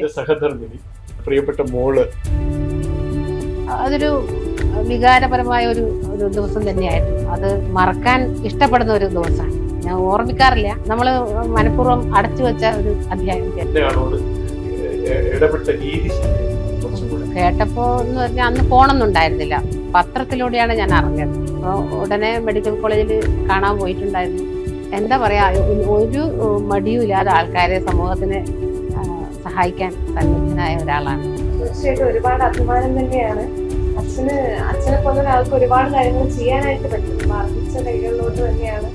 എന്റെ സഹധർമ്മിണി പ്രിയപ്പെട്ട മോൾ. അതൊരു വികാരപരമായ ഒരു ഒരു ദിവസം തന്നെയായിരുന്നു. അത് മറക്കാൻ ഇഷ്ടപ്പെടുന്ന ഒരു ദിവസമാണ്. ഞാൻ ഓർമ്മിക്കാറില്ല. നമ്മൾ മനഃപൂർവം അടച്ചു വെച്ച ഒരു അധ്യായം ഇടപെട്ട രീതി കേട്ടപ്പോ എന്ന് പറഞ്ഞാൽ അന്ന് ഫോണൊന്നും ഉണ്ടായിരുന്നില്ല പത്രത്തിലൂടെയാണ് ഞാൻ അറിഞ്ഞത്. അപ്പോൾ ഉടനെ മെഡിക്കൽ കോളേജിൽ കാണാൻ പോയിട്ടുണ്ടായിരുന്നു. എന്താ പറയാ ഒരു മടിയും ഇല്ലാതെ ആൾക്കാരെ സമൂഹത്തിന് സഹായിക്കാൻ സന്നദ്ധനായ ഒരാളാണ്. തീർച്ചയായിട്ടും ഒരുപാട് അഭിമാനം തന്നെയാണ്. അച്ഛന് അച്ഛനെ പോലെ ഒരാൾക്ക് ഒരുപാട് കാര്യങ്ങൾ ചെയ്യാനായിട്ട് പറ്റും. വർദ്ധിച്ച കൈകളിലോട്ട് തന്നെയാണ്.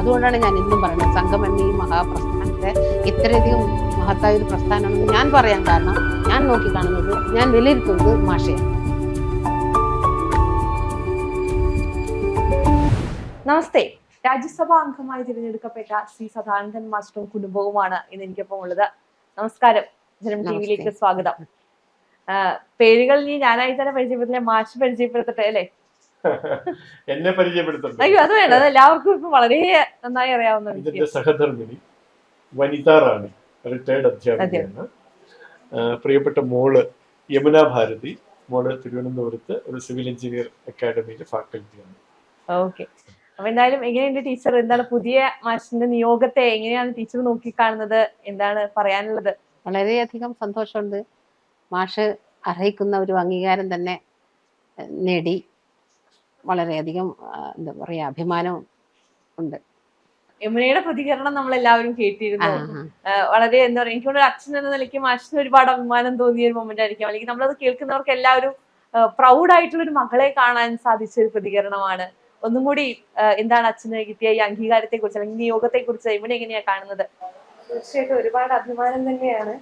അതുകൊണ്ടാണ് ഞാൻ ഇന്നും പറയുന്നത് സംഗമം ഈ മഹാപ്രസ്ഥാനത്തെ ഇത്രയധികം മഹത്തായ ഒരു പ്രസ്ഥാനമാണെന്ന് ഞാൻ പറയാൻ കാരണം ഞാൻ നോക്കിക്കാണുന്നത് ഞാൻ വിലയിരുത്തുന്നത് മാഷയാണ്. നമസ്തേ. രാജ്യസഭാ അംഗമായി തിരഞ്ഞെടുക്കപ്പെട്ട സി സദാനന്ദൻ മാസ്റ്ററും കുടുംബവുമാണ് ഇന്ന് എനിക്കൊപ്പം ഉള്ളത്. നമസ്കാരം. ജനം ടി വിയിലേക്ക് സ്വാഗതം. പേരുകൾ നീ ഞാനായി തന്നെ പരിചയപ്പെടുത്തില്ല മാഷ് പരിചയപ്പെടുത്തട്ടെ അല്ലേ? എന്നെ പരിചയപ്പെടുത്തും അയ്യോ അത് വേണ്ട. അത് എല്ലാവർക്കും ഇപ്പൊ വളരെ നന്നായി അറിയാവുന്ന ഇതിന്റെ സഹധർമ്മിണി വനിതാ റാണി റിട്ടയർഡ് അധ്യാപികയാണ്. പ്രിയപ്പെട്ട മോൾ യമുന ഭാരതി മോൾ തിരുവനന്തപുരത്ത് ഒരു സിവിൽ എഞ്ചിനീയർ അക്കാഡമിയിലെ ഫാക്കൽറ്റിയാണ് ഓക്കെ. അപ്പൊ എന്തായാലും എങ്ങനെയുണ്ട് ടീച്ചർ? എന്താണ് പുതിയ മാഷിന്റെ നിയോഗത്തെ എങ്ങനെയാണ് ടീച്ചർ നോക്കിക്കാണുന്നത്? എന്താണ് പറയാനുള്ളത്? വളരെയധികം സന്തോഷമുണ്ട്. മാഷ് അർഹിക്കുന്ന ഒരു അംഗീകാരം തന്നെ നേടി. വളരെയധികം എന്താ പറയാ അഭിമാനവും ഉണ്ട്. യമുനയുടെ പ്രതികരണം നമ്മൾ എല്ലാവരും കേട്ടിരുന്നു വളരെ എന്താ പറയുക എനിക്ക് തോന്നുന്നു അച്ഛൻ എന്ന നിലയ്ക്ക് മാഷിന് ഒരുപാട് അഭിമാനം തോന്നിയ ഒരു മൊമെന്റ് ആയിരിക്കും. അല്ലെങ്കിൽ നമ്മളത് കേൾക്കുന്നവർക്ക് എല്ലാവരും പ്രൗഡ് ആയിട്ടുള്ള ഒരു മകളെ കാണാൻ സാധിച്ച ഒരു പ്രതികരണമാണ്. ഒന്നും കൂടി എന്താണ് അച്ഛന് കിട്ടിയ ഈ അംഗീകാരത്തെ കുറിച്ച് അല്ലെങ്കിൽ നിയോഗത്തെ കുറിച്ച് ഇവിടെ എങ്ങനെയാണ് കാണുന്നത്? തീർച്ചയായിട്ടും ഒരുപാട് അഭിമാനം തന്നെയാണ്.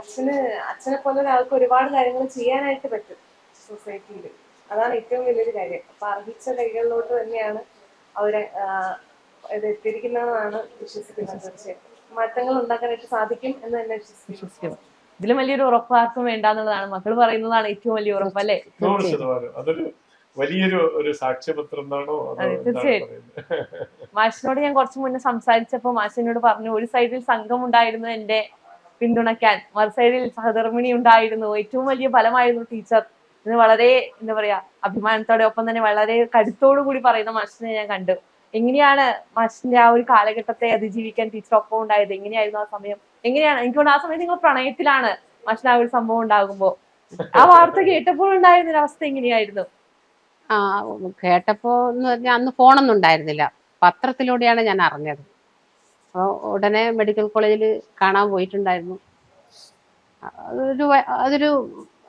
അച്ഛന് അച്ഛനെ പോലെ ഒരാൾക്ക് ഒരുപാട് കാര്യങ്ങൾ ചെയ്യാനായിട്ട് പറ്റും സൊസൈറ്റിയിൽ. അതാണ് ഏറ്റവും വലിയൊരു കാര്യം. അപ്പൊ അർഹിച്ച കൈകളിലോട്ട് തന്നെയാണ് അവരെ ഇത് എത്തിയിരിക്കുന്നതാണ് വിശ്വസിക്കുന്നത് തീർച്ചയായിട്ടും. മാറ്റങ്ങൾ ഉണ്ടാക്കാനായിട്ട് സാധിക്കും എന്ന് തന്നെ വിശ്വസിക്കുന്നു. ഇതിലും വലിയൊരു ഉറപ്പ് ആർക്കും വേണ്ടാന്നുള്ളതാണ്. മക്കൾ പറയുന്നതാണ് ഏറ്റവും വലിയ ഉറപ്പ് അല്ലേ? അതൊരു വലിയൊരു ഒരു സാക്ഷ്യപത്രം എന്നാണോ മാഷിനോട് ഞാൻ കുറച്ച് മുന്നേ സംസാരിച്ചപ്പോൾ മാഷിനോട് പറഞ്ഞു ഒരു സൈഡിൽ സംഘം ഉണ്ടായിരുന്നു എന്റെ പിന്തുണയ്ക്കാൻ മറു സൈഡിൽ സഹധർമ്മിണി ഉണ്ടായിരുന്നു. ഏറ്റവും വലിയ ഫലമായിരുന്നു ടീച്ചർ എന്ന് വളരെ എന്താ പറയാ അഭിമാനത്തോടെ ഒപ്പം തന്നെ വളരെ കരുത്തോടു കൂടി പറയുന്ന മാഷിനെ ഞാൻ കണ്ടു. എങ്ങനെയാണ് മാഷിന്റെ ആ ഒരു കാലഘട്ടത്തെ അതിജീവിക്കാൻ ടീച്ചർ ഒപ്പം ഉണ്ടായത്? എങ്ങനെയായിരുന്നു ആ സമയം? എങ്ങനെയാണ്? എനിക്ക് തോന്നുന്നു ആ സമയത്ത് നിങ്ങൾ പ്രണയത്തിലാണ് മാഷിന് ആ ഒരു സംഭവം ഉണ്ടാകുമ്പോ. ആ വാർത്ത കേട്ടപ്പോൾ ഉണ്ടായിരുന്ന ഒരു അവസ്ഥ എങ്ങനെയായിരുന്നു? ആ കേട്ടപ്പോ എന്ന് പറഞ്ഞാൽ അന്ന് ഫോണൊന്നും ഉണ്ടായിരുന്നില്ല. പത്രത്തിലൂടെയാണ് ഞാൻ അറിഞ്ഞത്. അപ്പോൾ ഉടനെ മെഡിക്കൽ കോളേജിൽ കാണാൻ പോയിട്ടുണ്ടായിരുന്നു. അതൊരു അതൊരു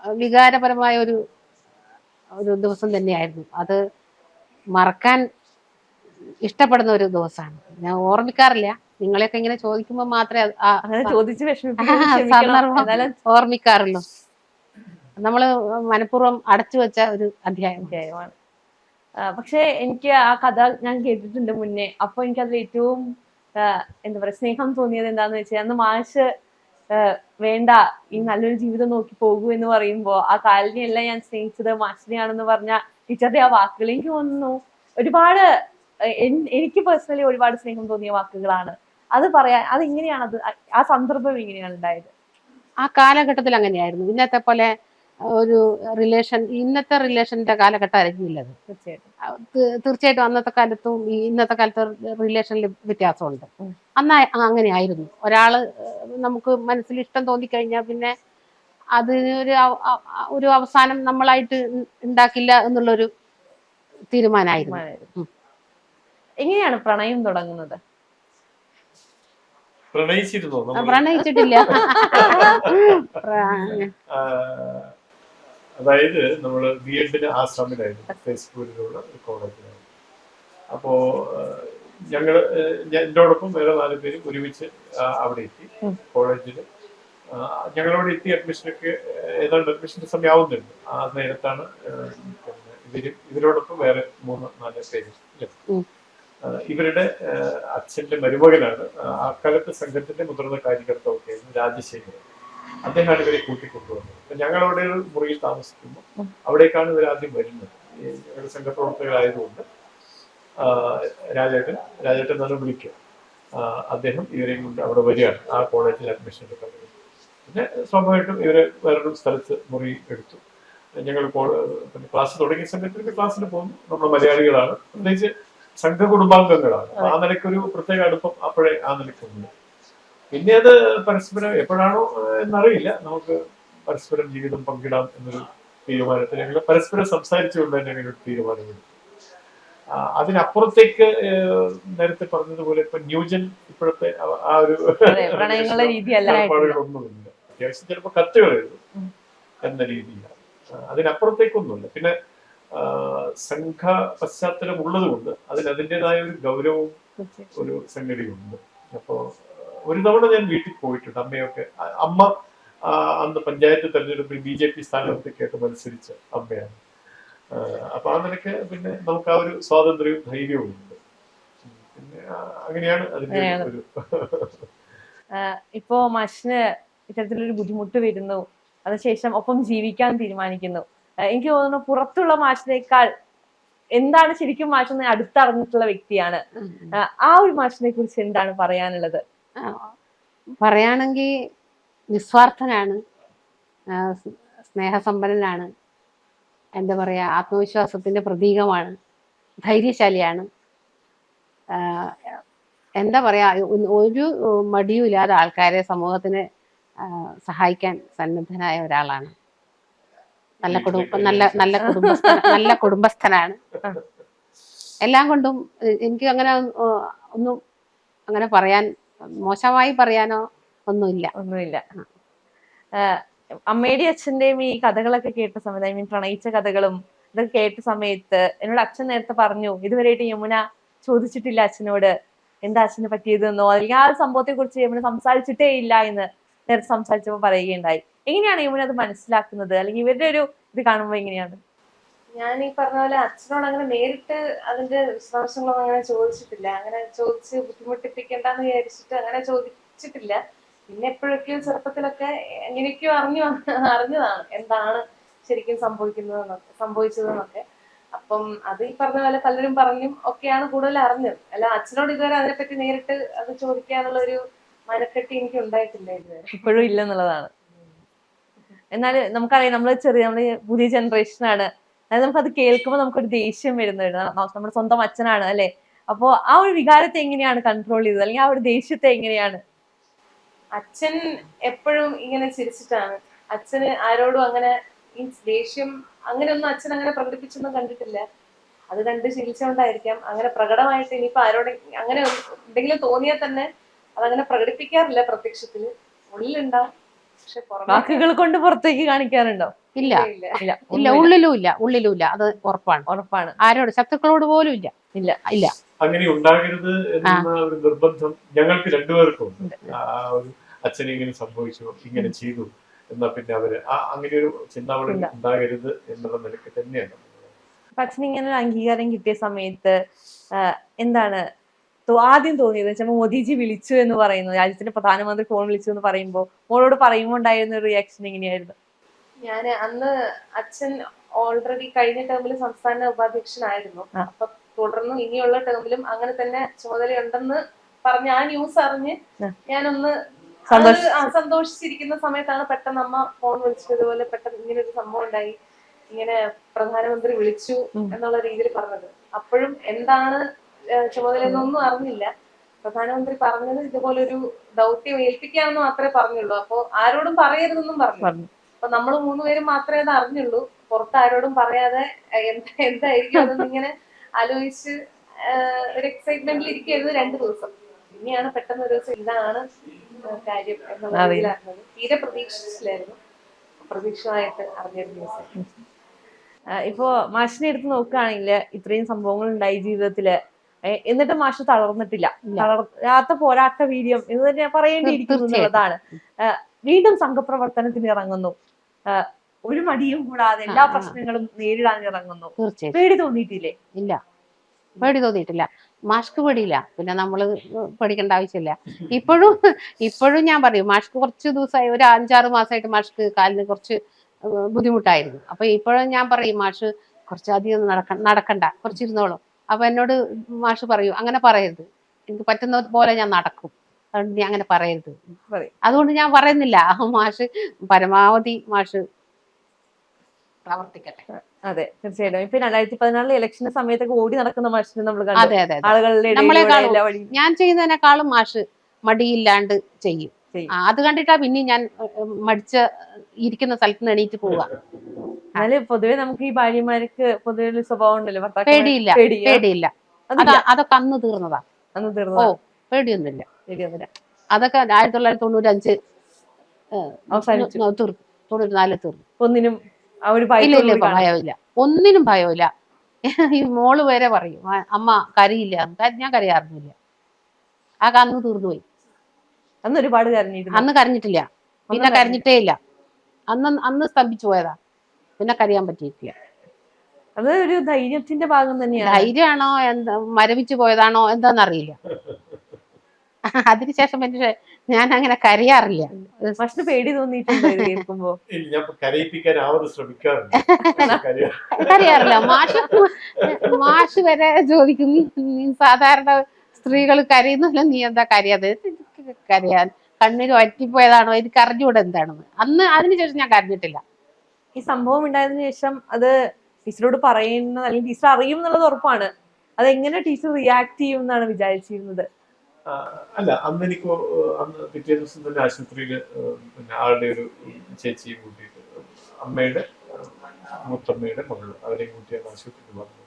വികാരപരമായ ഒരു ഒരു ദിവസം തന്നെയായിരുന്നു. അത് മറക്കാൻ ഇഷ്ടപ്പെടുന്ന ഒരു ദിവസമാണ്. ഞാൻ ഓർമ്മിക്കാറില്ല. നിങ്ങളെയൊക്കെ ഇങ്ങനെ ചോദിക്കുമ്പോൾ മാത്രമേ ഓർമ്മിക്കാറുള്ളൂ. നമ്മൾ മനഃപൂർവം അടച്ചു വെച്ച ഒരു അധ്യായം. അധ്യായമാണ്. പക്ഷെ എനിക്ക് ആ കഥ ഞാൻ കേട്ടിട്ടുണ്ട് മുന്നേ. അപ്പൊ എനിക്ക് അതിൽ ഏറ്റവും എന്താ പറയാ സ്നേഹം തോന്നിയത് എന്താന്ന് വെച്ചാൽ അന്ന് മാഷ് വേണ്ട ഈ നല്ലൊരു ജീവിതം നോക്കി പോകൂ എന്ന് പറയുമ്പോ ആ കാലിനെയല്ല ഞാൻ സ്നേഹിച്ചത് മാഷിനെയാണെന്ന് പറഞ്ഞ ടീച്ചറുടെ ആ വാക്കുകൾ എനിക്ക് തോന്നുന്നു ഒരുപാട് എനിക്ക് പേഴ്സണലി ഒരുപാട് സ്നേഹം തോന്നിയ വാക്കുകളാണ്. അത് പറയാൻ അത് എങ്ങനെയാണ് അത് ആ- ആ സന്ദർഭം എങ്ങനെയാണ് ഉണ്ടായത്? ആ കാലഘട്ടത്തിൽ അങ്ങനെയായിരുന്നു. ഇന്നത്തെ പോലെ ഒരു റിലേഷൻ ഇന്നത്തെ റിലേഷന്റെ കാലഘട്ടം ആയിരിക്കില്ല അത് തീർച്ചയായിട്ടും. അന്നത്തെ കാലത്തും ഈ ഇന്നത്തെ കാലത്ത് റിലേഷനിൽ വ്യത്യാസമുണ്ട്. അന്ന് അങ്ങനെ ആയിരുന്നു ഒരാൾ നമുക്ക് മനസ്സിൽ ഇഷ്ടം തോന്നിക്കഴിഞ്ഞാൽ പിന്നെ അതിന് ഒരു ഒരു അവസാനം നമ്മളായിട്ട് ഉണ്ടാക്കില്ല എന്നുള്ളൊരു തീരുമാനമായിരുന്നു. എങ്ങനെയാണ് പ്രണയം തുടങ്ങുന്നത്? പ്രണയിച്ചിരുന്നോ? പ്രണയിച്ചിട്ടില്ല. അതായത് നമ്മൾ ബി എഡിന് ആസാമിലായിരുന്നു ഫേസ്ബുക്കിലുള്ള കോളേജിലായിരുന്നു അപ്പോ ഞങ്ങൾ എന്നോടൊപ്പം വേറെ നാല് പേരും ഒരുമിച്ച് അവിടെ എത്തി. കോളേജിൽ ഞങ്ങളവിടെ എത്തി അഡ്മിഷനൊക്കെ ഏതാണ്ട് അഡ്മിഷന്റെ സമയം ആവുന്നുണ്ട്. ആ നേരത്താണ് ഇവരും ഇവരോടൊപ്പം വേറെ മൂന്ന് നാല് പേര്? ഇവരുടെ അച്ഛന്റെ മരുമകനാണ്. ആ, അക്കാലത്ത് സംഘത്തിന്റെ മുതിർന്ന കാര്യകർത്താവൊക്കെയായിരുന്നു രാജശേഖരൻ. അദ്ദേഹമാണ് ഇവരെ കൂട്ടിക്കൊണ്ടുവന്നത്. അപ്പൊ ഞങ്ങൾ അവിടെ ഒരു മുറിയിൽ താമസിക്കുമ്പോൾ. അവിടേക്കാണ് ഇവർ ആദ്യം വരുന്നത്. ഞങ്ങളുടെ സംഘപ്രവർത്തകരായതുകൊണ്ട് രാജേട്ടൻ രാജേട്ടൻ തന്നെ വിളിക്കുക. അദ്ദേഹം ഇവരെയും കൊണ്ട് അവിടെ വരികയാണ്. ആ കോളേജിൽ അഡ്മിഷൻ എടുക്കാൻ പിന്നെ സ്വാഭാവികമായിട്ടും ഇവരെ വേറൊരു സ്ഥലത്ത് മുറി എടുത്തു. ഞങ്ങൾ പിന്നെ ക്ലാസ് തുടങ്ങിയ സമയത്ത് പിന്നെ ക്ലാസ്സിന് പോകുന്നു നമ്മൾ മലയാളികളാണ്. പ്രത്യേകിച്ച് സംഘ കുടുംബാംഗങ്ങളാണ് ആ നിലയ്ക്കൊരു പ്രത്യേക അടുപ്പം അപ്പോഴേ ആ നിലയ്ക്കുണ്ട് പിന്നെ അത് പരസ്പരം എപ്പോഴാണോ എന്നറിയില്ല. നമുക്ക് പരസ്പരം ജീവിതം പങ്കിടാം എന്നൊരു തീരുമാനത്തിൽ ഞങ്ങൾ പരസ്പരം സംസാരിച്ചുകൊണ്ട് തന്നെ ഞങ്ങൾ തീരുമാനമെടുത്തു അതിനപ്പുറത്തേക്ക് നേരത്തെ പറഞ്ഞതുപോലെ ഇപ്പൊ ന്യൂജൻ ഇപ്പോഴത്തെ ആ- ഒരു ഒന്നുമില്ല അത്യാവശ്യം ചിലപ്പോൾ കത്തുകൾ എഴുതും. എന്ന രീതിയിലാണ്. അതിനപ്പുറത്തേക്കൊന്നുമില്ല. പിന്നെ സംഘ പശ്ചാത്തലം ഉള്ളത് കൊണ്ട് അതിന് അതിന്റെതായ ഒരു ഗൗരവവും ഒരു സംഗതിയുണ്ട്. അപ്പോൾ ഒരു തവണ ഞാൻ വീട്ടിൽ പോയിട്ടുണ്ട് അമ്മയൊക്കെ. അമ്മ അന്ന് പഞ്ചായത്ത് തെരഞ്ഞെടുപ്പിൽ ബി ജെ പി സ്ഥാനാർത്ഥിക്കായിട്ട് മത്സരിച്ച അമ്മയാണ്. അപ്പൊ ആ നിലയ്ക്ക് പിന്നെ നമുക്ക് ആ ഒരു സ്വാതന്ത്ര്യവും ധൈര്യവും ഉണ്ട്. പിന്നെ അങ്ങനെയാണ് അതിന്റെ ഒരു ഇപ്പോ മാഷിന് ഇത്തരത്തിലൊരു ബുദ്ധിമുട്ട് വരുന്നു. അതിനുശേഷം ഒപ്പം ജീവിക്കാൻ തീരുമാനിക്കുന്നു. എനിക്ക് തോന്നുന്നു പുറത്തുള്ള മാഷിനേക്കാൾ എന്താണ് ശരിക്കും മാഷെന്ന് അടുത്തറിഞ്ഞിട്ടുള്ള വ്യക്തിയാണ്. ആ ഒരു മാഷിനെ കുറിച്ച് എന്താണ് പറയാനുള്ളത്? ആ, പറയാണെങ്കിൽ നിസ്വാർത്ഥനാണ്. സ്നേഹസമ്പന്നനാണ്. എന്താ പറയുക ആത്മവിശ്വാസത്തിന്റെ പ്രതീകമാണ്. ധൈര്യശാലിയാണ്. എന്താ പറയുക ഒരു മടിയുമില്ലാതെ ആൾക്കാരെ സമൂഹത്തിന് സഹായിക്കാൻ സന്നദ്ധനായ ഒരാളാണ്. നല്ല കുടുംബം നല്ല നല്ല കുടുംബസ്ഥ നല്ല കുടുംബസ്ഥനാണ്. എല്ലാം കൊണ്ടും എനിക്ക് അങ്ങനെ ഒന്നും അങ്ങനെ പറയാൻ മോശമായി പറയാനോ ഒന്നുമില്ല. ഒന്നുമില്ല. അമ്മയുടെയും അച്ഛന്റെയും ഈ കഥകളൊക്കെ കേട്ട സമയത്ത് ഐ മീൻ പ്രണയിച്ച കഥകളും ഇതൊക്കെ കേട്ട സമയത്ത് എന്നോട് അച്ഛൻ നേരത്തെ പറഞ്ഞു ഇതുവരെയായിട്ട് യമുന ചോദിച്ചിട്ടില്ല അച്ഛനോട് എന്താ അച്ഛന് പറ്റിയതെന്നോ? അല്ലെങ്കിൽ ആ സംഭവത്തെ കുറിച്ച് യമുന സംസാരിച്ചിട്ടേ ഇല്ല എന്ന് നേരത്തെ സംസാരിച്ചപ്പോൾ പറയുകയുണ്ടായി. എങ്ങനെയാണ് യമുന അത് മനസ്സിലാക്കുന്നത്? അല്ലെങ്കിൽ ഇവരുടെ ഒരു ഇത് കാണുമ്പോൾ എങ്ങനെയാണ്? ഞാൻ ഈ പറഞ്ഞ പോലെ അച്ഛനോട് അങ്ങനെ നേരിട്ട് അതിന്റെ വിശദാംശങ്ങളൊന്നും അങ്ങനെ ചോദിച്ചിട്ടില്ല. അങ്ങനെ ചോദിച്ച് ബുദ്ധിമുട്ടിപ്പിക്കണ്ടെന്ന് വിചാരിച്ചിട്ട് അങ്ങനെ ചോദിച്ചിട്ടില്ല. പിന്നെ എപ്പോഴൊക്കെയോ ചെറുപ്പത്തിലൊക്കെ എങ്ങനെയൊക്കെയോ അറിഞ്ഞു അറിഞ്ഞതാണ് എന്താണ് ശരിക്കും സംഭവിക്കുന്നതെന്നൊക്കെ സംഭവിച്ചതെന്നൊക്കെ. അപ്പം അത് ഈ പറഞ്ഞ പോലെ പലരും പറഞ്ഞും ഒക്കെയാണ് കൂടുതൽ അറിഞ്ഞത്. അല്ല അച്ഛനോട് ഇതുവരെ അതിനെപ്പറ്റി നേരിട്ട് അത് ചോദിക്കാനുള്ള ഒരു മനക്കെട്ടി എനിക്ക് ഉണ്ടായിട്ടില്ല ഇതുവരെ. ഇപ്പോഴും ഇല്ലെന്നുള്ളതാണ്. എന്നാൽ നമുക്കറിയാം നമ്മൾ ചെറിയ നമ്മൾ പുതിയ ജനറേഷനാണ് അതായത് നമുക്കത് കേൾക്കുമ്പോൾ നമുക്കൊരു ദേഷ്യം വരുന്നുണ്ട്. നമ്മുടെ സ്വന്തം അച്ഛനാണ് അല്ലെ? അപ്പോ ആ ഒരു വികാരത്തെ എങ്ങനെയാണ് കൺട്രോൾ ചെയ്തത്? അല്ലെങ്കിൽ ആ ഒരു ദേഷ്യത്തെ എങ്ങനെയാണ്? അച്ഛൻ എപ്പോഴും ഇങ്ങനെ ചിരിച്ചിട്ടാണ്. അച്ഛന് ആരോടും അങ്ങനെ മീൻസ് ദേഷ്യം അങ്ങനെയൊന്നും അച്ഛൻ അങ്ങനെ പ്രകടിപ്പിച്ചൊന്നും കണ്ടിട്ടില്ല. അത് കണ്ട് ശീലിച്ചുകൊണ്ടായിരിക്കാം അങ്ങനെ പ്രകടമായിട്ട് ഇനിയിപ്പോ ആരോടെ അങ്ങനെ എന്തെങ്കിലും തോന്നിയാൽ തന്നെ അതങ്ങനെ പ്രകടിപ്പിക്കാറില്ല പ്രത്യക്ഷത്തിൽ. ഉള്ളിലുണ്ടാവും. വാക്കുകൾ കൊണ്ട് പുറത്തേക്ക് കാണിക്കാറുണ്ടോ? ഇല്ല. ഇല്ല ഇല്ല. ഉള്ളിലും ഇല്ല ഉള്ളിലും ഇല്ല. അത് ഉറപ്പാണ്. ഉറപ്പാണ്. ആരോട് ശത്രുക്കളോട് പോലും ഇല്ല. ഇല്ല. ഇല്ല. അങ്ങനെ ഉണ്ടാകരുത് എന്ന ഒരു നിർബന്ധം ഞങ്ങൾക്ക് രണ്ടുപേർക്കും ഉണ്ട്. ആ ഒരു അച്ഛനെ ഇങ്ങനെ സംഭവിച്ചു ഇങ്ങനെ ചെയ്തു എന്നാ പിന്നെ അവർ. അങ്ങനെ ഒരു ചിന്താവളി. ഉണ്ടാകരുത് എന്നുള്ള നിലയ്ക്ക് തന്നെയാണ്. അപ്പൊ അച്ഛന് ഇങ്ങനെ ഒരു അംഗീകാരം കിട്ടിയ സമയത്ത് എന്താണ് ആദ്യം തോന്നിയത് വെച്ചാൽ മോദിജി വിളിച്ചു എന്ന് പറയുന്നത് രാജ്യത്തിന്റെ പ്രധാനമന്ത്രി ഫോൺ വിളിച്ചു എന്ന് പറയുമ്പോൾ മോളോട് പറയുമ്പോൾ ഉണ്ടായിരുന്ന ഒരു റിയാക്ഷൻ എങ്ങനെയായിരുന്നു? ഞാൻ അന്ന് അച്ഛൻ ഓൾറെഡി കഴിഞ്ഞ ടേമിൽ സംസ്ഥാന ഉപാധ്യക്ഷനായിരുന്നു. ആയിരുന്നു അപ്പൊ തുടർന്നും ഇനിയുള്ള ടേമിലും അങ്ങനെ തന്നെ ചുമതലയുണ്ടെന്ന് പറഞ്ഞ ആ ന്യൂസ് അറിഞ്ഞ്. ഞാനൊന്ന് സന്തോഷിച്ചിരിക്കുന്ന സമയത്താണ് പെട്ടെന്ന് അമ്മ ഫോൺ വിളിച്ചത്. ഇതുപോലെ പെട്ടെന്ന് ഇങ്ങനെ ഒരു സംഭവം ഉണ്ടായി. ഇങ്ങനെ പ്രധാനമന്ത്രി വിളിച്ചു എന്നുള്ള രീതിയിൽ പറഞ്ഞത്. അപ്പോഴും എന്താണ് ഏഹ് ചുമതല എന്നൊന്നും അറിഞ്ഞില്ല. പ്രധാനമന്ത്രി പറഞ്ഞത് ഇതുപോലെ ഒരു ദൗത്യം ഏൽപ്പിക്കാമെന്ന് മാത്രമേ പറഞ്ഞുള്ളൂ. അപ്പൊ ആരോടും പറയരുതെന്നും പറഞ്ഞു. പറഞ്ഞു. അപ്പൊ നമ്മൾ മൂന്നുപേരും മാത്രമേ അത് അറിഞ്ഞുള്ളൂ. പുറത്ത് ആരോടും പറയാതെ എന്താ എന്തായിരിക്കും അതൊന്നും ഇങ്ങനെ ആലോചിച്ച് ഒരു എക്സൈറ്റ്മെന്റിൽ ഇരിക്കുന്നത് രണ്ടു ദിവസം. പിന്നെയാണ് പെട്ടെന്ന് ഒരു ദിവസം ഇതാണ് കാര്യം എന്നുള്ള. തീരെ പ്രതീക്ഷിച്ചില്ലായിരുന്നു. പ്രതീക്ഷമായിട്ട് അറിഞ്ഞൊരു ദിവസം. ഇപ്പോ മാഷിനെ എടുത്ത് നോക്കുകയാണെങ്കിൽ ഇത്രയും സംഭവങ്ങൾ ഉണ്ടായി ജീവിതത്തിൽ. എന്നിട്ട് മാഷ് തളർന്നിട്ടില്ല. തളരാത്ത പോരാട്ട വീര്യം എന്ന് തന്നെ പറയേണ്ടിയിരിക്കുന്നു. എന്നുള്ളതാണ്. വീണ്ടും സംഘപ്രവർത്തനത്തിന് ഇറങ്ങുന്നു. ഒരു മടിയും കൂടാതെ എല്ലാ. പ്രശ്നങ്ങളും നേരിടാൻ ഇറങ്ങുന്നു. പേടി തോന്നിയിട്ടില്ലേ? ഇല്ല. പേടി തോന്നിയിട്ടില്ല. മാഷ്ക്ക് പേടിയില്ല. പിന്നെ നമ്മൾ പേടിക്കേണ്ട ആവശ്യമില്ല. ഇപ്പോഴും ഇപ്പോഴും ഞാൻ പറയും മാഷ്ക്ക് കുറച്ച് ദിവസമായി ഒരു അഞ്ചാറ് മാസമായിട്ട് മാഷ്ക്ക് കാലിന് കുറച്ച് ബുദ്ധിമുട്ടായിരുന്നു. അപ്പൊ ഇപ്പോഴും ഞാൻ പറയും മാഷ് കുറച്ച് അധികം നടക്ക നടക്കണ്ട കുറച്ചിരുന്നോളും. അപ്പൊ എന്നോട് മാഷ് പറയൂ അങ്ങനെ പറയരുത്. എനിക്ക് പറ്റുന്ന പോലെ ഞാൻ നടക്കും. അതുകൊണ്ട് ഞാൻ അങ്ങനെ പറയരുത്. പറയും. അതുകൊണ്ട് ഞാൻ പറയുന്നില്ല. ആ മാഷ് പരമാവധി മാഷ് പ്രവർത്തിക്കട്ടെ. അതെ തീർച്ചയായിട്ടും. ഇപ്പൊ രണ്ടായിരത്തി പതിനാറിലെ ഇലക്ഷന്റെ സമയത്തൊക്കെ ഓടി നടക്കുന്ന മാഷിനെ നമ്മൾ അതെ അതെ ആളുകളുടെ ഞാൻ ചെയ്യുന്നതിനേക്കാളും മാഷ് മടിയില്ലാണ്ട് ചെയ്യും. അത് കണ്ടിട്ടാ പിന്നെ ഞാൻ മടിച്ച ഇരിക്കുന്ന സ്ഥലത്ത് നിന്ന് എണീറ്റ് പോവുക. എന്നാൽ പൊതുവെ നമുക്ക് ഈ ഭാര്യമാർക്ക് പൊതുവെ സ്വഭാവം ഉണ്ടല്ലോ പേടിയില്ല പേടിയില്ല. അതൊക്കെ അന്ന് തീർന്നതാ. അന്ന് തീർന്നോ പേടിയൊന്നുമില്ല. അതൊക്കെ ആയിരത്തി തൊള്ളായിരത്തി തൊണ്ണൂറ്റഞ്ച് അഞ്ച് തീർന്നു തൊണ്ണൂറ്റിനാല് തീർന്നു. ഒന്നിനും. ഭയമില്ല. ഒന്നിനും ഭയമില്ല. ഈ മോൾ വരെ പറയും അമ്മ കരയില്ല. ഞാൻ കരയാറുന്നില്ല ആ കന്ന് തീർന്നു പോയി അന്ന് ഒരുപാട് അന്ന് കരഞ്ഞിട്ടില്ല. പിന്നെ കരഞ്ഞിട്ടേ ഇല്ല. അന്ന് അന്ന് സ്തംഭിച്ചു പോയതാ. പിന്നെ കരയാൻ പറ്റിയിട്ടില്ല. അത് ഒരു ധൈര്യത്തിന്റെ ഭാഗം തന്നെയാണ്. ധൈര്യമാണോ? എന്താ മരവിച്ചു പോയതാണോ? എന്താന്നറിയില്ല. അതിനുശേഷം പിന്നെ ഞാൻ അങ്ങനെ കരയാറില്ല. മഷിന് പേടി തോന്നിയിട്ടുണ്ടോ കേൾക്കുമ്പോ. കരയാറില്ല. മാഷ് മാഷ് വരെ ചോദിക്കും "നീ- നീ സാധാരണ സ്ത്രീകൾ കരയുന്നില്ല നീ എന്താ കരയാതെ? കരയാൻ കണ്ണിൽ വറ്റിപ്പോയതാണോ? എനിക്ക് അറിഞ്ഞൂടെ എന്താണെന്ന്. അന്ന് അതിനുശേഷം ഞാൻ കരഞ്ഞിട്ടില്ല. ഈ സംഭവം ഉണ്ടായതിനു ശേഷം അത് ടീച്ചറോട് പറയുന്ന അല്ലെങ്കിൽ ടീച്ചർ അറിയും എന്നുള്ളത് ഉറപ്പാണ്. അത് എങ്ങനെ ടീച്ചർ റിയാക്ട് ചെയ്യും എന്നാണ് വിചാരിച്ചിരുന്നത്. അല്ല അന്ന് എനിക്ക് അന്ന് പിറ്റേ ദിവസം തന്നെ ആശുപത്രിയിൽ പിന്നെ ആളുടെ ഒരു ചേച്ചിയും കൂട്ടിയിട്ട് അമ്മയുടെ മുത്തമ്മയുടെ മകൾ അവരെയും കൂട്ടിയാണ് ആശുപത്രിയിൽ വന്നത്.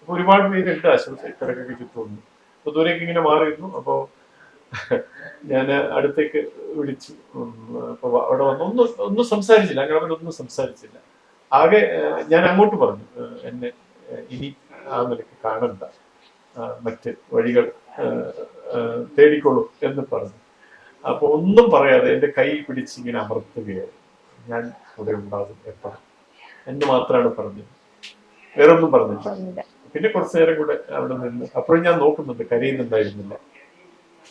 അപ്പൊ ഒരുപാട് പേരുണ്ട് ആശുപത്രി കിടക്കൊക്കെ ചുറ്റുമുണ്ട്. അപ്പൊ ദൂരേക്ക് ഇങ്ങനെ മാറിയിരുന്നു. അപ്പോ ഞാൻ അടുത്തേക്ക് വിളിച്ചു. അപ്പോൾ അപ്പൊ അവിടെ വന്നു. ഒന്നും ഒന്നും സംസാരിച്ചില്ല. അങ്ങനെ അവരൊന്നും സംസാരിച്ചില്ല. ആകെ ഞാൻ അങ്ങോട്ട് പറഞ്ഞു. എന്നെ ഇനി ആ നിലയ്ക്ക് കാണണ്ട. മറ്റ് വഴികൾ തേടിക്കൊള്ളൂ എന്ന് പറഞ്ഞു. അപ്പൊ ഒന്നും പറയാതെ എന്റെ കൈ പിടിച്ച് ഇങ്ങനെ അമർത്തുകയായി ഞാൻ അവിടെ ഉണ്ടാകും എപ്പോഴും എന്ന് മാത്രമാണ് പറഞ്ഞത്. വേറെ ഒന്നും പറഞ്ഞില്ല. പിന്നെ കുറച്ചു നേരം കൂടെ അവിടെ നിന്ന് അപ്പോഴും ഞാൻ നോക്കുന്നുണ്ട്. കരയുന്നുണ്ടായിരുന്നില്ല.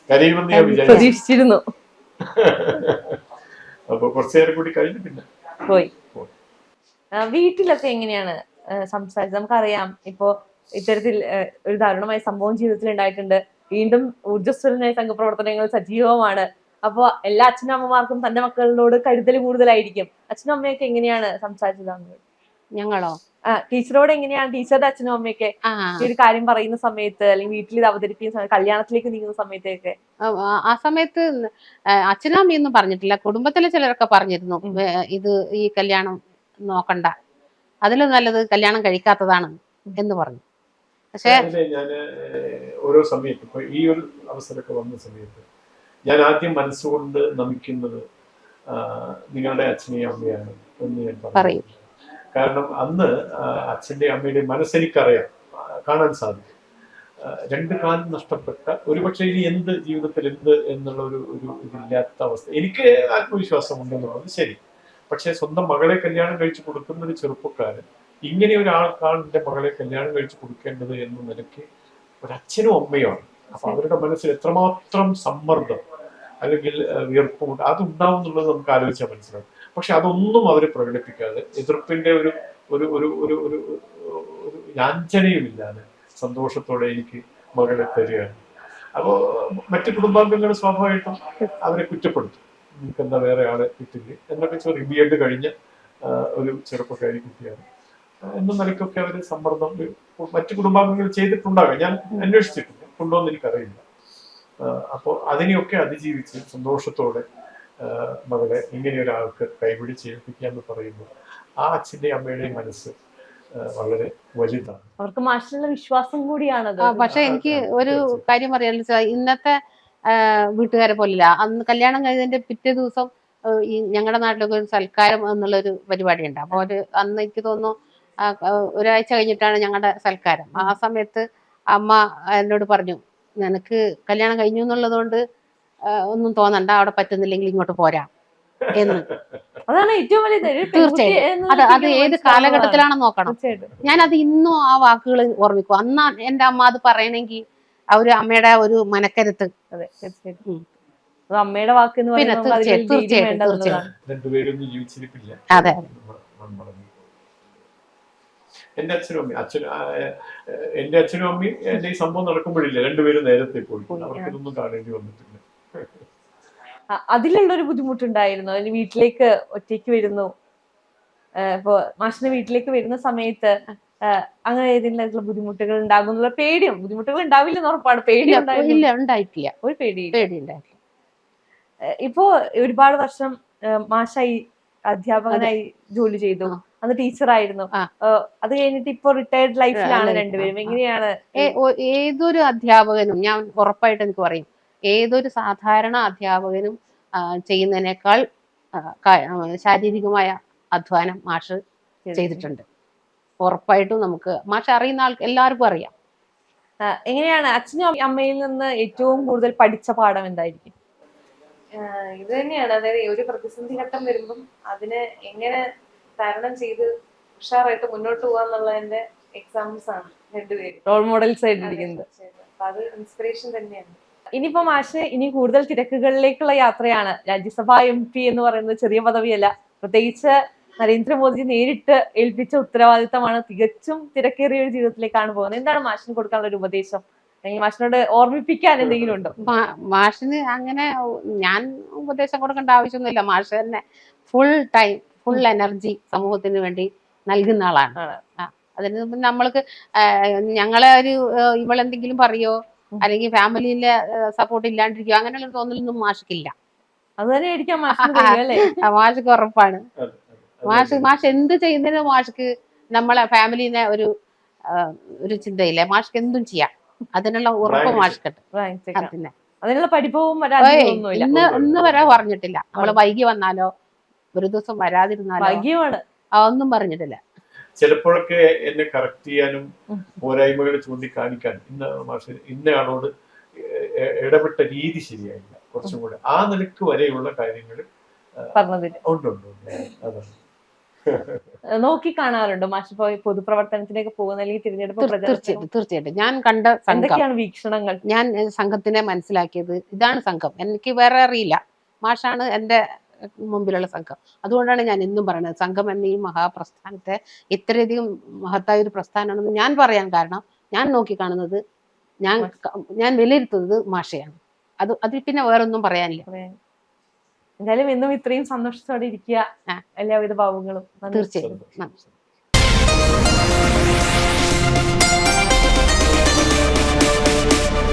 കരയുമെന്ന് ഞാൻ വിചാരിച്ചിരുന്നു പ്രതീക്ഷിച്ചിരുന്നു. അപ്പൊ കുറച്ചു നേരം കൂടി കഴിഞ്ഞു പിന്നെ. പോയി. വീട്ടിലൊക്കെ എങ്ങനെയാണ് സംസാരിച്ചത്? നമുക്കറിയാം ഇപ്പോ ഇത്തരത്തിൽ ഒരു ദാരുണമായ സംഭവം ജീവിതത്തിൽ ഉണ്ടായിട്ടുണ്ട് വീണ്ടും ഊർജസ്വലനായ സംഘപ്രവർത്തനങ്ങൾ സജീവമാണ്. അപ്പോ എല്ലാ അച്ഛനമ്മമാർക്കും തന്റെ മക്കളോട് കരുതൽ കൂടുതലായിരിക്കും. അച്ഛനമ്മയൊക്കെ എങ്ങനെയാണ് സംസാരിച്ചത് അങ്ങോട്ട്? ഞങ്ങളോ? ടീച്ചറോട് എങ്ങനെയാണ്? ടീച്ചറുടെ അച്ഛനും അമ്മയൊക്കെ ഈ ഒരു കാര്യം പറയുന്ന സമയത്ത് അല്ലെങ്കിൽ വീട്ടിൽ ഇത് അവതരിപ്പിക്കുന്ന സമയത്ത് കല്യാണത്തിലേക്ക് നീങ്ങുന്ന സമയത്തൊക്കെ? ആ, സമയത്ത് അച്ഛനും അമ്മയൊന്നും പറഞ്ഞിട്ടില്ല. കുടുംബത്തിലെ ചിലരൊക്കെ പറഞ്ഞിരുന്നു ഇത് ഈ കല്യാണം നോക്കണ്ട. അതിലും നല്ലത് കല്യാണം കഴിക്കാത്തതാണ് എന്ന് പറഞ്ഞു. പക്ഷേ ഞാൻ ഓരോ സമയത്ത് ഇപ്പൊ ഈ ഒരു അവസരമൊക്കെ വന്ന സമയത്ത് ഞാൻ ആദ്യം മനസ്സുകൊണ്ട് നമിക്കുന്നത് നിങ്ങളുടെ അച്ഛനെയും അമ്മയാണ് എന്ന് ഞാൻ പറയും. കാരണം അന്ന് അച്ഛന്റെ അമ്മയുടെ മനസ്സെനിക്കറിയാം കാണാൻ സാധിക്കും. രണ്ട് കാലം നഷ്ടപ്പെട്ട ഒരുപക്ഷെ ഇനി എന്ത് ജീവിതത്തിൽ എന്ത് എന്നുള്ള ഒരു ഒരു ഇതില്ലാത്ത അവസ്ഥ. എനിക്ക് ആത്മവിശ്വാസം ഉണ്ടെന്നുള്ളത് ശരി. പക്ഷേ സ്വന്തം മകളെ കല്യാണം കഴിച്ചു കൊടുക്കുന്ന ഒരു ചെറുപ്പക്കാരൻ ഇങ്ങനെ ഒരാൾക്കാളിന്റെ മകളെ കല്യാണം കഴിച്ചു കൊടുക്കേണ്ടത് എന്ന നിലയ്ക്ക് ഒരു അച്ഛനും അമ്മയുമാണ്. അപ്പൊ അവരുടെ മനസ്സിൽ എത്രമാത്രം സമ്മർദ്ദം അല്ലെങ്കിൽ ഏഹ്, വിയർപ്പുമുണ്ട്. അതുണ്ടാവും എന്നുള്ളത് നമുക്ക് ആലോചിച്ചാൽ മനസ്സിലാവും. പക്ഷെ അതൊന്നും അവർ പ്രകടിപ്പിക്കാതെ എതിർപ്പിന്റെ ഒരു ഒരു ഒരു ഒരു ഒരു ഒരു യാഞ്ചനയുമില്ലാതെ സന്തോഷത്തോടെ എനിക്ക് മകളെ തരികയാണ്. അപ്പോൾ മറ്റു കുടുംബാംഗങ്ങൾ സ്വാഭാവികമായിട്ടും അവരെ കുറ്റപ്പെടുത്തും. നിങ്ങൾക്ക് എന്താ വേറെ ആളെ കിട്ടില്ലേ? എന്നൊക്കെ ചോദിക്കും ബി എഡ് കഴിഞ്ഞ ഒരു ചെറുപ്പക്കാരി കുട്ടിയാണ്. എന്ന നിലയ്ക്കൊക്കെ അവർ സമ്മർദ്ദം മറ്റു കുടുംബാംഗങ്ങൾ ചെയ്തിട്ടുണ്ടാകാം. ഞാൻ അന്വേഷിച്ചിട്ടില്ല. എന്ന് എനിക്കറിയില്ല. അപ്പോൾ അതിനെയൊക്കെ അതിജീവിച്ച് സന്തോഷത്തോടെ മകളെ ഇങ്ങനെ ഒരാൾക്ക് കൈപിടിച്ച് ഏൽപ്പിക്കുക എന്ന് ആ അച്ഛന്റെ അമ്മയുടെയും മനസ്സ് വളരെ വലുതാണ്. അവർക്ക് മാഷിനുള്ള വിശ്വാസം കൂടിയാണത്. പക്ഷെ എനിക്ക് ഒരു കാര്യം പറയാനുള്ള ഇന്നത്തെ വീട്ടുകാരെ പോലില്ല. അന്ന് കല്യാണം കഴിഞ്ഞതിന്റെ പിറ്റേ ദിവസം ഈ ഞങ്ങളുടെ നാട്ടിലൊക്കെ ഒരു സൽക്കാരം എന്നുള്ളൊരു പരിപാടിയുണ്ട്. അപ്പോൾ ഒരു അന്ന് എനിക്ക് തോന്നുന്നു ഒരാഴ്ച കഴിഞ്ഞിട്ടാണ് ഞങ്ങളുടെ സൽക്കാരം. ആ സമയത്ത് അമ്മ എന്നോട് പറഞ്ഞു നിനക്ക് കല്യാണം കഴിഞ്ഞു എന്നുള്ളത് കൊണ്ട് ആ, ഒന്നും തോന്നണ്ട അവിടെ പറ്റുന്നില്ലെങ്കിൽ ഇങ്ങോട്ട് പോരാ എന്ന്. അതാണ് ഏറ്റവും വലിയ. തീർച്ചയായും. അത് അത് ഏത് കാലഘട്ടത്തിലാണ് കാലഘട്ടത്തിലാണെന്ന് നോക്കണം ഞാനത് ഞാൻ അത് ഇന്നും ആ വാക്കുകൾ ഓർമ്മിക്കും. അന്ന് എന്റെ അമ്മ അത് പറയണെങ്കിൽ ആ ഒരു അമ്മയുടെ ഒരു മനക്കരുത്ത്. അതെ അമ്മയുടെ വാക്ക് എന്ന് ജീവിച്ചിരിപ്പില്ല. അതെ. എന്റെ അച്ഛനും അമ്മയും അച്ഛൻ എന്റെ അച്ഛനും അമ്മയും എന്റെ ഈ സംഭവം നടക്കുമ്പോഴില്ല. രണ്ടുപേരും നേരത്തെ പോയി. പോയി, അവർക്കിതൊന്നും കാണേണ്ടി വന്നിട്ടില്ല. അതിലുള്ള ഒരു ബുദ്ധിമുട്ടുണ്ടായിരുന്നു. അതിന് വീട്ടിലേക്ക് ഒറ്റയ്ക്ക് വരുന്നു. ഇപ്പോ മാഷിന്റെ വീട്ടിലേക്ക് വരുന്ന സമയത്ത് അങ്ങനെ ഏതെങ്കിലും ബുദ്ധിമുട്ടുകൾ ഉണ്ടാകും എന്നുള്ള പേടിയും. ബുദ്ധിമുട്ടുകൾ ഉണ്ടാവില്ലെന്ന് ഉറപ്പാണ്. പേടി ഉണ്ടായിട്ടില്ല. ഒരു പേടി ഉണ്ടായിട്ടില്ല. ഇപ്പോ ഒരുപാട് വർഷം മാഷായി അധ്യാപകനായി ജോലി ചെയ്തു. അന്ന് ടീച്ചറായിരുന്നു. അത് കഴിഞ്ഞിട്ട് ഇപ്പൊ റിട്ടയർഡ് ലൈഫിലാണ് രണ്ടുപേരും. എങ്ങനെയാണ് ഏതൊരു അധ്യാപകനും ഞാൻ ഉറപ്പായിട്ട് എനിക്ക് പറയും. ഏതൊരു സാധാരണ അധ്യാപകനും ചെയ്യുന്നതിനേക്കാൾ ശാരീരികമായ അധ്വാനം മാഷ് ചെയ്തിട്ടുണ്ട്. ഉറപ്പായിട്ടും നമുക്ക് മാഷ് അറിയുന്ന ആൾക്ക് എല്ലാവർക്കും അറിയാം. എങ്ങനെയാണ് അച്ഛനും അമ്മയിൽ നിന്ന് ഏറ്റവും കൂടുതൽ പഠിച്ച പാഠം എന്തായിരിക്കും? ഇത് തന്നെയാണ്. അതായത് ഒരു പ്രതിസന്ധി ഘട്ടം വരുമ്പം അതിനെ എങ്ങനെ തരണം ചെയ്ത് ഉഷാറായിട്ട് മുന്നോട്ട് പോവാന്നുള്ളതിന്റെ എക്സാമ്പിൾസ് ആണ് രണ്ടുപേരും. റോൾ മോഡൽസ് ആയിട്ടിരിക്കുന്നത്. അപ്പൊ അത് ഇൻസ്പിറേഷൻ തന്നെയാണ്. ഇനിയിപ്പോ മാഷ് ഇനി കൂടുതൽ തിരക്കുകളിലേക്കുള്ള യാത്രയാണ്. രാജ്യസഭ എം പി എന്ന് പറയുന്നത് ചെറിയ പദവിയല്ല. പ്രത്യേകിച്ച് നരേന്ദ്രമോദി നേരിട്ട് ഏൽപ്പിച്ച ഉത്തരവാദിത്തമാണ് തികച്ചും തിരക്കേറിയ ഒരു ജീവിതത്തിലേക്കാണ് പോകുന്നത്. എന്താണ് മാഷിന് കൊടുക്കാനുള്ള ഒരു ഉപദേശം? അല്ലെങ്കിൽ മാഷിനോട് ഓർമ്മിപ്പിക്കാൻ എന്തെങ്കിലും ഉണ്ടോ? മാഷിന് അങ്ങനെ ഞാൻ ഉപദേശം കൊടുക്കേണ്ട ആവശ്യമൊന്നുമില്ല. മാഷ് തന്നെ ഫുൾ ടൈം ഫുൾ എനർജി സമൂഹത്തിന് വേണ്ടി നൽകുന്ന ആളാണ്. അതിന് നമ്മൾക്ക് ഞങ്ങളെ ഒരു ഇവളെന്തെങ്കിലും പറയോ. അല്ലെങ്കിൽ ഫാമിലിയിലെ സപ്പോർട്ട് ഇല്ലാണ്ടിരിക്കുക അങ്ങനെയുള്ള തോന്നലൊന്നും മാഷിക്കില്ല. അത് തന്നെ ആയിരിക്കാം മാഷിക്ക് ഉറപ്പാണ്. മാഷ് മാഷ് എന്ത് ചെയ്യുന്നതിനും മാഷിക്ക് നമ്മളെ ഫാമിലിനെ ഒരു ഒരു ചിന്തയില്ലേ. മാഷിക്ക് എന്തും ചെയ്യാം. അതിനുള്ള ഉറപ്പ് മാഷിക്കട്ടെ. പിന്നെ. അതിനുള്ള പഠിപ്പവും ഇന്ന് ഇന്ന് വരെ പറഞ്ഞിട്ടില്ല. നമ്മൾ വൈകി വന്നാലോ ഒരു ദിവസം വരാതിരുന്നാലോ ഒന്നും പറഞ്ഞിട്ടില്ല. ചിലപ്പോഴൊക്കെ എന്നെ കറക്റ്റ് ചെയ്യാനും. പോരായ്മകൾ ചൂണ്ടിക്കാണിക്കാൻ ഇന്ന മാഷ് ഇന്ന ആളോട് എ- എ- ഇടപെട്ട രീതി ശരിയായില്ല. കുറച്ചും കൂടെ. ആ നിലയ്ക്ക് വരെയുള്ള കാര്യങ്ങൾ ഉണ്ട് ഉണ്ട് ഉണ്ട്. അതാണ്. നോക്കി കാണാറുണ്ടോ മാഷ് ഇപ്പൊ ഈ പൊതുപ്രവർത്തനത്തിലേക്ക് പോകുന്ന അല്ലെങ്കിൽ തിരഞ്ഞെടുപ്പ് തീർച്ചയായിട്ടും തീർച്ചയായിട്ടും. ഞാൻ കണ്ട സംഘം. എന്തൊക്കെയാണ് വീക്ഷണങ്ങൾ? ഞാൻ സംഘത്തിനെ മനസ്സിലാക്കിയത് ഇതാണ് സംഘം. എനിക്ക് വേറെ അറിയില്ല. മാഷാണ് എന്റെ മുമ്പിലുള്ള സംഘം. അതുകൊണ്ടാണ് ഞാൻ എന്നും പറയുന്നത് സംഘം എന്ന ഈ മഹാപ്രസ്ഥാനത്തെ ഇത്രയധികം മഹത്തായ ഒരു പ്രസ്ഥാനമാണെന്ന് ഞാൻ പറയാൻ കാരണം ഞാൻ നോക്കിക്കാണുന്നത് ഞാൻ ഞാൻ വിലയിരുത്തുന്നത് മാഷയാണ്. അത് അതിൽ പിന്നെ വേറൊന്നും പറയാനില്ല. എന്തായാലും ഇന്നും ഇത്രയും സന്തോഷത്തോടെ ഇരിക്കുക. എല്ലാവിധ ഭാവങ്ങളും. തീർച്ചയായും. നന്ദി.